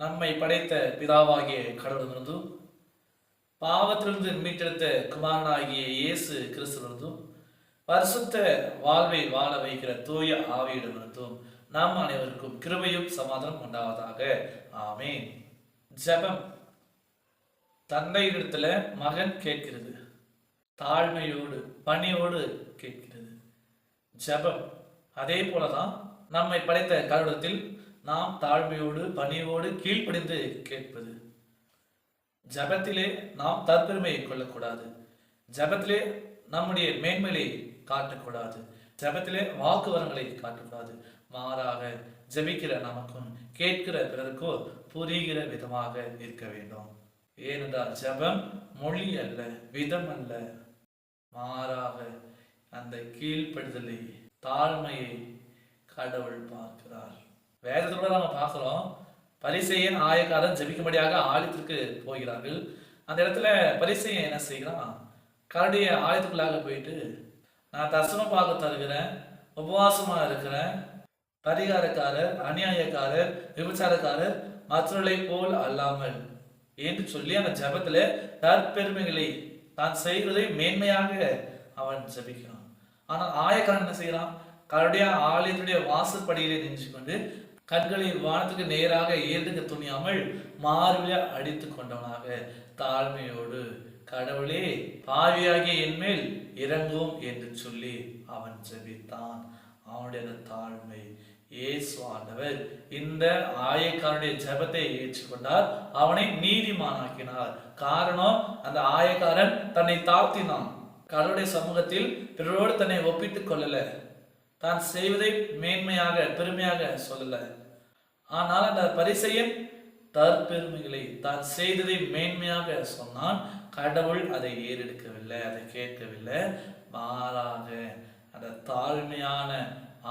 நம்மை படைத்த பிதாவாகிய கடவுளிருந்தும் பாவத்திலிருந்து மீட்டெடுத்த குமாரனாகிய இயேசு கிறிஸ்துவிலிருந்தும் பரிசுத்த வாழ்வை வாழ வைக்கிற தூய ஆவியிடமிருந்தும் நாம் அனைவருக்கும் கிருபையும் சமாதானம் உண்டாவதாக. ஆமேன். ஜெபம். தந்தையிடத்துல மகன் கேட்கிறது. தாழ்மையோடு பணியோடு கேட்கிறது. ஜெபம். அதே போலதான் நம்மை படைத்த கடவுளத்தில் நாம் தாழ்மையோடு பணியோடு கீழ்ப்படிந்து கேட்பது. ஜபத்திலே நாம் தற்பெருமையை கொள்ளக்கூடாது. ஜபத்திலே நம்முடைய மேன்மையை காட்டக்கூடாது. ஜபத்திலே வாக்குவரங்களை காட்டக்கூடாது. மாறாக ஜெபிக்கிற நமக்கும் கேட்கிற பிறருக்கோ புரிகிற விதமாக இருக்க வேண்டும். ஏனென்றால் ஜெபம் மொழி அல்ல விதம் அல்ல. மாறாக அந்த கீழ்ப்படுதலை தாழ்மையை கடவுள் பார்க்கிறார். வேதத்தோட நம்ம பார்க்குறோம் பரிசையன் ஆயக்காரன் ஜெபிக்கும்படியாக ஆலயத்திற்கு போகிறார்கள். அந்த இடத்துல பரிசையன் என்ன செய்கிறான்? கரடிய ஆலயத்துக்குள்ளாக போயிட்டு நான் தரிசனம் பார்க்க தருகிறேன் உபவாசமா இருக்கிறேன். பரிகாரக்காரர் அநியாயக்காரர் விபச்சாரக்காரர் மற்றவர்களை போல் அல்லாமல். என்று சொல்லி அந்த ஜபத்துல தற்பெருமைகளை தான் செய்வதை மேன்மையாக அவன் ஜபிக்கிறான். ஆனால் ஆயக்காரன் என்ன செய்கிறான்? கருடைய ஆலயத்துடைய வாசற்படியிலே நின்று கொண்டு கண்களை வானத்துக்கு நேராக ஏறெடுக்க துணியாமல் மார்பில அடித்து கொண்டவனாக. தாழ்மையோடு கடவுளே பாவியாகிய என்மேல் இறங்கும் என்று சொல்லி அவன் ஜெபித்தான். அவனுடைய தாழ்மை இயேசு ஆண்டவர் இந்த ஆயக்காரனுடைய ஜெபத்தை ஏற்றுக்கொண்டார். அவனை நீதிமானாக்கினார். காரணம் அந்த ஆயக்காரன் தன்னை தாழ்த்தினான். கடவுளுடைய சமூகத்தில் பிறரோடு தன்னை ஒப்பிட்டுக் கொள்ளல. தான் செய்வதை மேன்மையாக பெருமையாக சொல்லல. ஆனால் அந்த பரிசையன் தற்பெருமைகளை தான் செய்ததை மேன்மையாக சொன்னான். கடவுள் அதை ஏறெடுக்கவில்லை அதை கேட்கவில்லை. மாறாக அந்த தாழ்மையான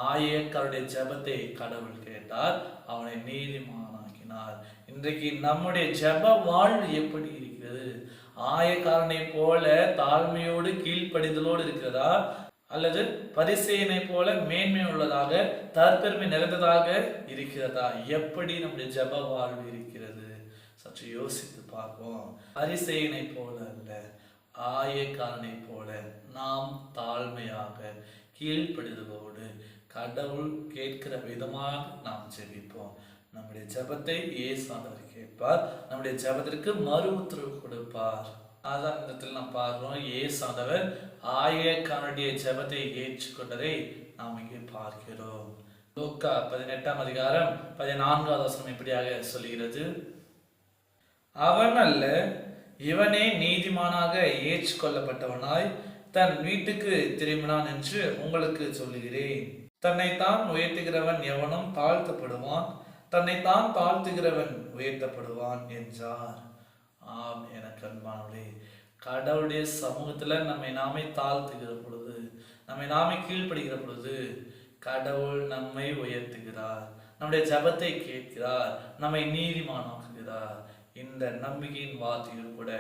ஆயக்கருடைய ஜெபத்தை கடவுள் கேட்டார். அவனை நீதிமானாக்கினார். இன்றைக்கு நம்முடைய ஜெப வாழ்வு எப்படி இருக்கிறது? ஆயக்காரனை போல தாழ்மையோடு கீழ்ப்படிதலோடு இருக்கிறதா? அல்லது பரிசெயனை போல மேன்மை உள்ளதாக தற்பெருமை நிறைந்ததாக இருக்கிறதா? எப்படி நம்முடைய ஜெப வாழ்வு இருக்கிறது? சற்று யோசித்து பார்ப்போம். பரிசெயனை போல அல்ல ஆயக்காரனை போல நாம் தாழ்மையாக கீழ்ப்படிதலோடு கடவுள் கேட்கிற விதமாக நாம் ஜெபிப்போம். நம்முடைய ஜெபத்தை ஏசாதவர் கேட்பார். நம்முடைய ஜெபத்திற்கு மறு உத்தரவு கொடுப்பார். அதான் இடத்துல நாம் பார்க்கிறோம் ஏசாதவர் ஆயக்கானுடைய ஜெபத்தை ஏற்றுக்கொண்டதை நாம் இங்கே பார்க்கிறோம். லோக்கா பதினெட்டாம் அதிகாரம் பதினான்காவது வசனம் இப்படியாக சொல்கிறது அவன் அல்ல இவனே நீதிமானாக ஏற்றுக்கொள்ளப்பட்டவனாய் தன் வீட்டுக்கு திரும்பினான் என்று உங்களுக்கு சொல்லுகிறேன். தன்னைத்தான் உயர்த்துகிறவன் எவனும் தாழ்த்தப்படுவான் தன்னைத்தான் தாழ்த்துகிறவன் உயர்த்தப்படுவான் என்றார். ஆம் எனக்கு அன்பானவளே கடவுளுடைய சமூகத்துல நம்மை நாமே தாழ்த்துகிற பொழுது நம்மை நாமே கீழ்ப்படுகிற பொழுது கடவுள் நம்மை உயர்த்துகிறார். நம்முடைய ஜபத்தை கேட்கிறார். நம்மை நீதிமானாக்குகிறார். இந்த நம்பிக்கையின் வார்த்தைகள் கூட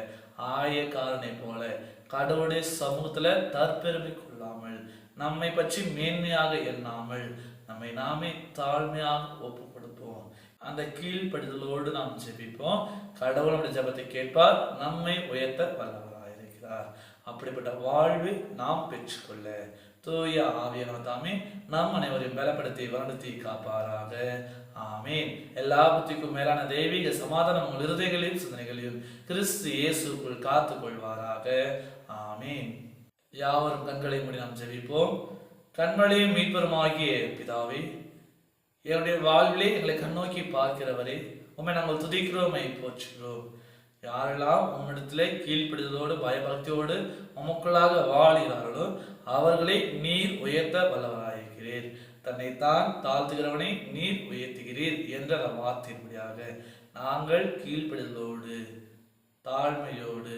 ஆயக்காரனை போல கடவுளுடைய சமூகத்துல தற்பெருமை கொள்ளாமல் நம்மை பற்றி மேன்மையாக எண்ணாமல் நம்மை நாமே தாழ்மையாக ஒப்பு கொடுப்போம் அந்த கீழ்ப்படுதலோடு நாம் ஜெபிப்போம். கடவுள் நம்முடைய ஜபத்தை கேட்பார். நம்மை உயர்த்த வல்லவராக இருக்கிறார். அப்படிப்பட்ட வாழ்வை நாம் பெற்றுக்கொள்ள தூய ஆவியான தாமே நம் அனைவரையும் பலப்படுத்தி வளர்த்தி காப்பாராக. ஆமீன். எல்லா புத்திக்கும் மேலான தெய்வீக சமாதானம் உங்கள் இருதயங்களையும் சிந்தனைகளையும் கிறிஸ்து இயேசுக்குள் காத்து கொள்வாராக. ஆமீன். யாவரும் கண்களை மூடி நாம் ஜெபிப்போம். கண்மலையும் மீட்பருமாகிய பிதாவே என்னுடைய வாழ்விலே எங்களை கண்ணோக்கி பார்க்கிறவரே உண்மை நாங்கள் துதிக்கிறோமை போற்றுகிறோம். யாரெல்லாம் உம்மிடத்திலே கீழ்ப்பிடுதலோடு பயபக்தியோடு உமக்குள்ளாக வாழ்கிறார்களோ அவர்களை நீர் உயர்த்த வல்லவராயிருக்கிறீர். தன்னைத்தான் தாழ்த்துகிறவனை நீர் உயர்த்துகிறீர் என்ற அந்த வார்த்தையின்படியாக நாங்கள் கீழ்ப்பிடுதலோடு தாழ்மையோடு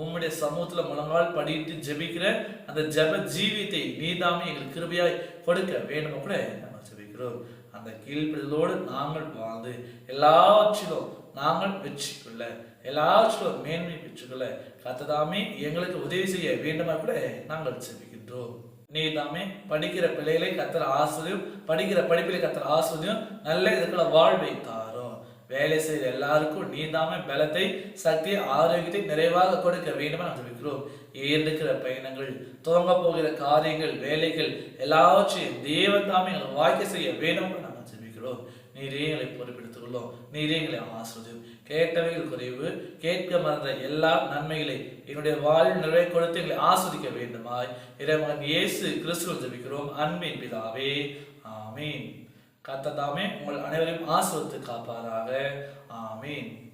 உம்முடைய சமூகத்தில் முழங்கால் படிட்டு ஜெபிக்கிற அந்த ஜெப ஜீவியத்தை நீதாமே எங்களுக்கு கிருபையாய் கொடுக்க வேண்டும் கூட நம்ம ஜெபிக்கிறோம். அந்த கீழ்ப்படுதலோடு நாங்கள் வாழ்ந்து எல்லாவற்றிலும் நாங்கள் வெற்றிக்குள்ள எல்லாவற்றிலும் மேன்மை பெற்றுக்கொள்ள கத்ததாமே எங்களுக்கு உதவி செய்ய வேண்டுமா கூட நாங்கள் ஜெபிக்கின்றோம் நீ தாமே படிக்கிற பிள்ளைகளை கத்துற ஆசிரியம் படிக்கிற படிப்பிலை கத்துற ஆசிரியம் நல்ல இதுக்குள்ள வாழ்வை தான் வேலை செய்கிற எல்லாருக்கும் நீதாமே பலத்தை சக்தி ஆரோக்கியத்தை நிறைவாக கொடுக்க வேண்டும் நாம் ஜெபிக்கிறோம் இருக்கிற பயணங்கள் துவங்க போகிற காரியங்கள் வேலைகள் எல்லாவற்றையும் தேவன் தாமே எங்கள் வாழ்க்கை செய்ய வேண்டும் என்று நாங்கள் ஜெபிக்கிறோம் நீரே எங்களை பொறுப்பெடுத்துக் கொள்ளும். நீரே எங்களை ஆசிரியம் கேட்டவைகள் குறைவு கேட்க மறந்த எல்லா நன்மைகளை என்னுடைய வாழ்வில் நிறைவே கொடுத்து எங்களை ஆஸ்வதிக்க வேண்டுமாய். இறைவன் இயேசு கிறிஸ்துவ ஜபிக்கிறோம். அன்பின் பிதாவே ஆமீன். கத்ததாமே உங்கள் அனைவரையும் ஆசிர்வத்து காப்பாராக. ஆமீன்.